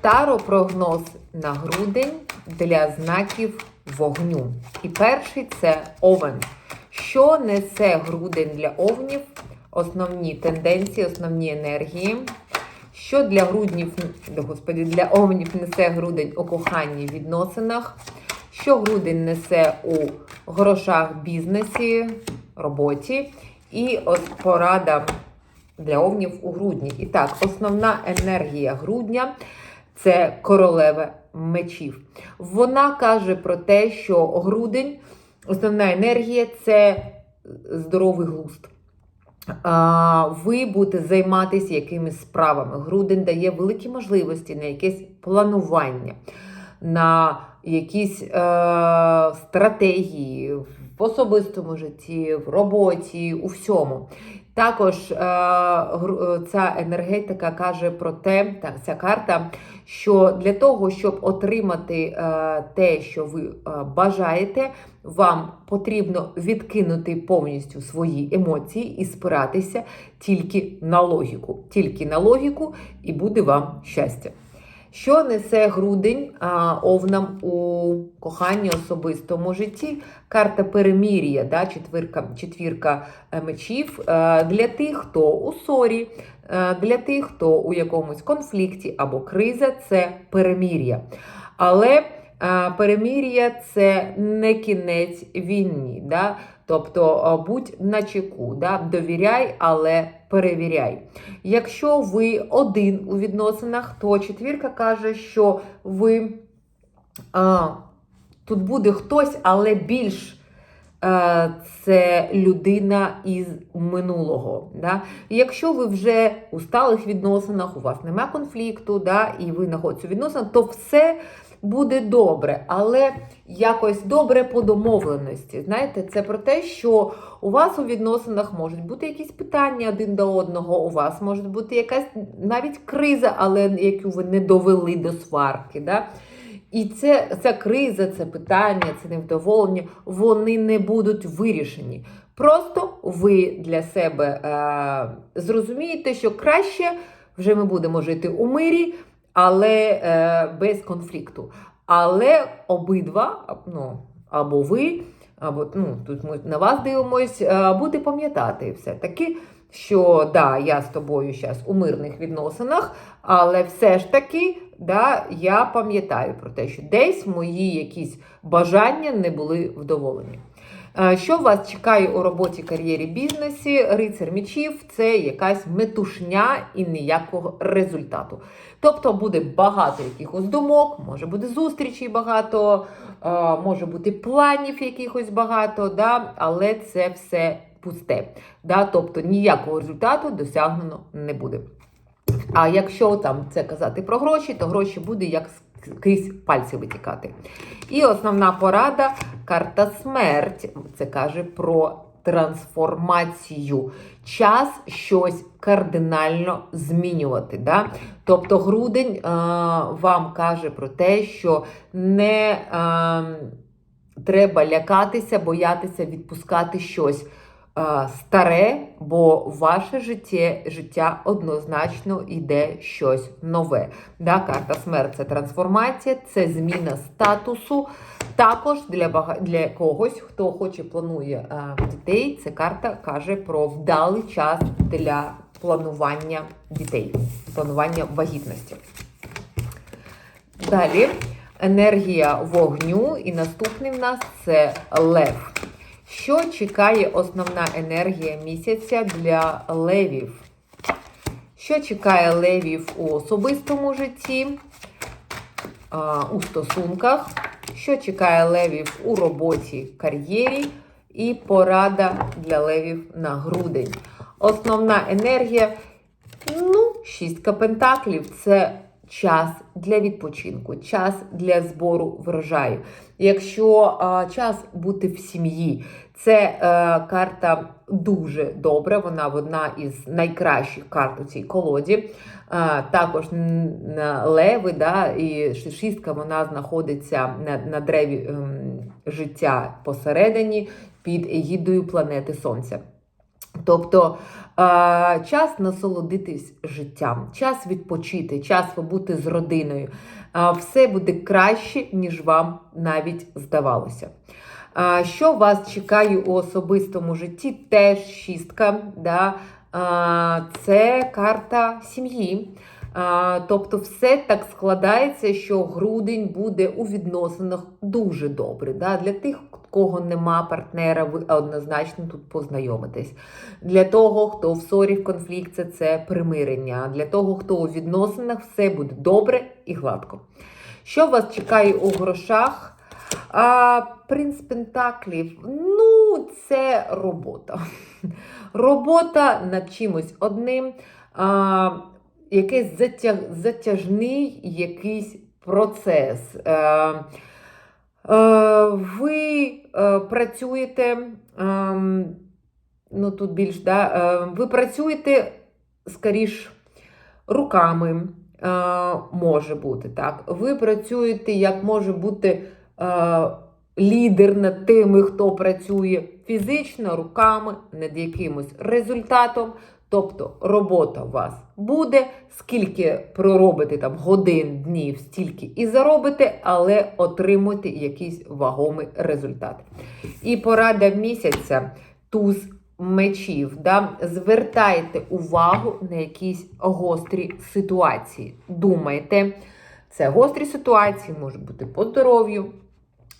Таропрогноз на грудень для знаків вогню. І перший це овен. Що несе грудень для овнів? Основні тенденції, основні енергії. Що для груднів, господи, для овнів несе грудень у коханні відносинах? Що грудень несе у грошах, бізнесі, роботі? І ось порада для овнів у грудні. І так, основна енергія грудня це королева мечів. Вона каже про те, що грудень, основна енергія це здоровий глузд. Ви будете займатися якимись справами. Грудень дає великі можливості на якесь планування, на якісь е, стратегії в особистому житті, в роботі, у всьому. Також е, е, ця енергетика каже про те, та ця карта, що для того, щоб отримати е, те, що ви бажаєте, вам потрібно відкинути повністю свої емоції і спиратися тільки на логіку. Тільки на логіку, і буде вам щастя. Що несе грудень а, овнам у коханні особистому житті? Карта перемір'я, да, четвірка, четвірка е, мечів е, для тих, хто у ссорі, е, для тих, хто у якомусь конфлікті або криза це перемір'я. Але е, перемір'я це не кінець війни. Да? Тобто е, будь на чеку, да? довіряй, але перевіряй. Якщо ви один у відносинах, то четвірка каже, що ви а, тут буде хтось, але більш це людина із минулого. Да? Якщо ви вже у сталих відносинах, у вас немає конфлікту, да, і ви знаходитеся у відносинах, то все буде добре, але якось добре по домовленості. Знаєте, це про те, що у вас у відносинах можуть бути якісь питання один до одного, у вас може бути якась навіть криза, але яку ви не довели до сварки. Да? І це, ця криза, це питання, це невдоволення, вони не будуть вирішені. Просто ви для себе е, зрозумієте, що краще вже ми будемо жити у мирі, але е, без конфлікту. Але обидва, ну, або ви, або ну, тут ми на вас дивимось, е, буде пам'ятати все-таки, що да, я з тобою зараз у мирних відносинах, але все ж таки да, я пам'ятаю про те, що десь мої якісь бажання не були вдоволені. Е, Що вас чекає у роботі, кар'єрі, бізнесі? Рицар мічів це якась метушня і ніякого результату. Тобто буде багато якихось думок, може бути зустрічей багато, е, може бути планів якихось багато, да? але це все пусте. Да? Тобто ніякого результату досягнено не буде. А якщо там це казати про гроші, то гроші буде як крізь пальці витікати. І основна порада карта смерть. Це каже про трансформацію. Час щось кардинально змінювати. Да? Тобто грудень е, вам каже про те, що не е, треба лякатися, боятися відпускати щось старе, бо ваше життя, життя однозначно йде щось нове. Да, карта смерть це трансформація, це зміна статусу. Також для бага... для когось, хто хоче планує е, дітей, ця карта каже про вдалий час для планування дітей, планування вагітності. Далі енергія вогню, і наступний в нас це лев. Що чекає основна енергія місяця для левів? Що чекає левів у особистому житті, у стосунках? Що чекає левів у роботі, кар'єрі? І порада для левів на грудень. Основна енергія Ну, шістка пентаклів це час для відпочинку, час для збору врожаю. Якщо а, час бути в сім'ї, це е, карта дуже добра, вона одна із найкращих карт у цій колоді. А, також леви, да, і ш- шістка вона знаходиться на, на древі ем, життя посередині під егідою планети Сонця. Тобто е, час насолодитись життям, час відпочити, час побути з родиною. Е, все буде краще, ніж вам навіть здавалося. Е, що вас чекає у особистому житті? Теж шістка. Да? Це карта сім'ї. Тобто, все так складається, що грудень буде у відносинах дуже добре. Да? Для тих, кого нема партнера, ви однозначно тут познайомитесь. Для того, хто в ссорі, в конфлікті, це примирення. Для того, хто у відносинах, все буде добре і гладко. Що вас чекає у грошах? А, Принц Пентаклів, ну, це робота. Робота над чимось одним. А, якийсь затяг, затяжний якийсь процес. Е, е, ви е, працюєте, е, ну тут більш, да, е, ви працюєте скоріш руками, може бути так. Ви працюєте, як може бути лідер над тими, хто працює фізично, руками, над якимось результатом. Тобто робота у вас буде, скільки проробите там годин, днів, стільки і заробите, але отримуйте якийсь вагомий результат. І порада місяця туз мечів. Да? Звертайте увагу на якісь гострі ситуації. Думайте, це гострі ситуації, можуть бути по здоров'ю,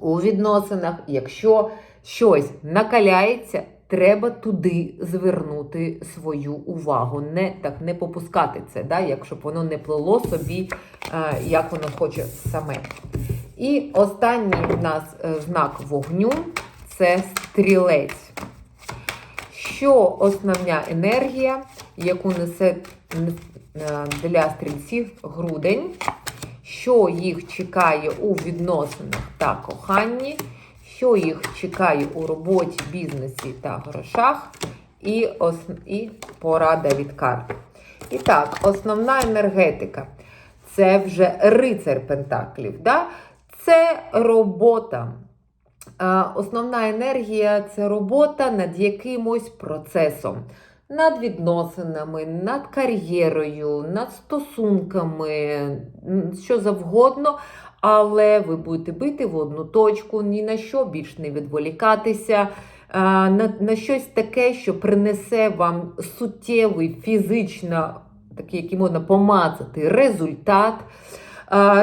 у відносинах, якщо щось накаляється. Треба туди звернути свою увагу, не так не попускати це, да, якщо б воно не плило собі, е, як воно хоче саме. І останній в нас е, знак вогню це стрілець. Що основна енергія, яку несе е, для стрільців грудень, що їх чекає у відносинах та коханні що їх чекає у роботі, бізнесі та грошах, і ос... і порада від карт. І так, основна енергетика це вже рицар Пентаклів. Да? Це робота. Основна енергія це робота над якимось процесом, над відносинами, над кар'єрою, над стосунками, що завгодно але ви будете бити в одну точку, ні на що більш не відволікатися. На на щось таке, що принесе вам суттєвий фізично, такий, який можна помацати, результат.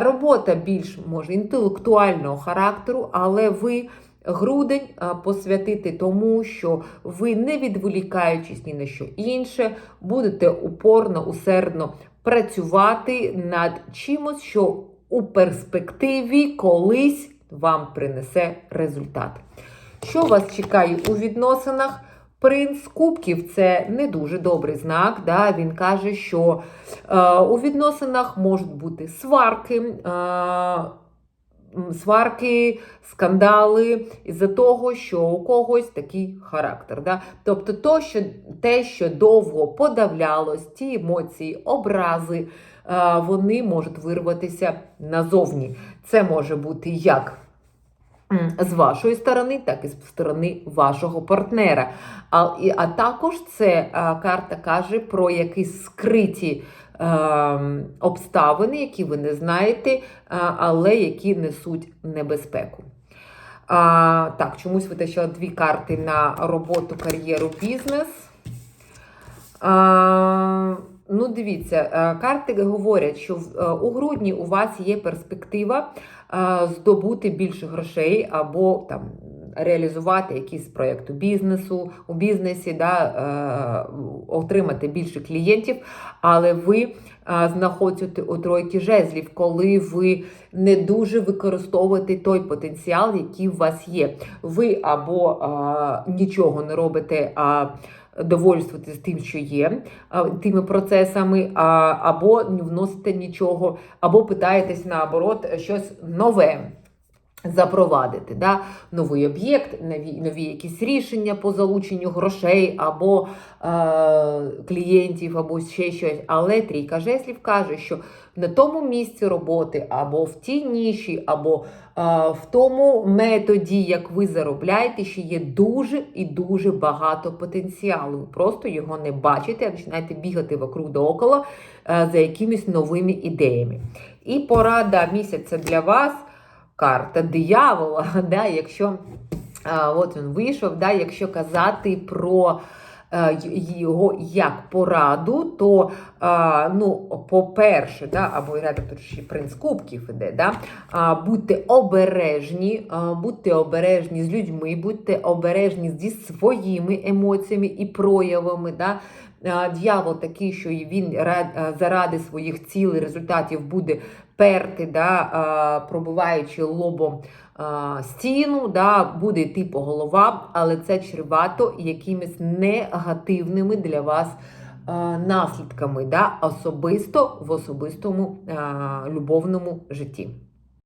Робота більш може інтелектуального характеру, але ви грудень посвятите тому, що ви, не відволікаючись ні на що інше, будете упорно, усердно працювати над чимось, що у перспективі колись вам принесе результат. Що вас чекає у відносинах? Принц Кубків це не дуже добрий знак. Да? Він каже, що е, у відносинах можуть бути сварки. Е, Сварки, скандали із-за того, що у когось такий характер. Да? Тобто то, що, те, що довго подавлялось, ті емоції, образи, вони можуть вирватися назовні. Це може бути як з вашої сторони, так і з сторони вашого партнера. А а також це карта каже про якісь скриті е, обставини, які ви не знаєте, але які несуть небезпеку. А, Так, чомусь витащила дві карти на роботу, кар'єру, бізнес. А, Ну, дивіться, е, карти говорять, що е, у грудні у вас є перспектива е, здобути більше грошей або там. Реалізувати якийсь проєкт у бізнесу, у бізнесі, да, отримати більше клієнтів, але ви знаходите у тройки жезлів, коли ви не дуже використовуєте той потенціал, який у вас є. Ви або а, нічого не робите, а довольствуватися тим, що є, тими процесами, або не вносите нічого, або питаєтесь наоборот щось нове. Запровадити да? новий об'єкт, нові, нові якісь рішення по залученню грошей або е, клієнтів, або ще щось. Але трійка жеслів каже, що на тому місці роботи, або в тій ніші, або е, в тому методі, як ви заробляєте, ще є дуже і дуже багато потенціалу. Просто його не бачите, а починаєте бігати вокруг да около е, за якимись новими ідеями. І порада місяця для вас карта диявола. Да, якщо от він вийшов, да, якщо казати про е, його як пораду, то ну, по-перше, да, або тут ще принц кубків іде, да, будьте обережні, будьте обережні з людьми, будьте обережні зі своїми емоціями і проявами. Да. А, Дьявол такий, що він заради своїх цілей, результатів буде перти, да, пробиваючи лобом стіну, да, буде йти по головам, але це чревато якимись негативними для вас наслідками, да, особисто в особистому любовному житті.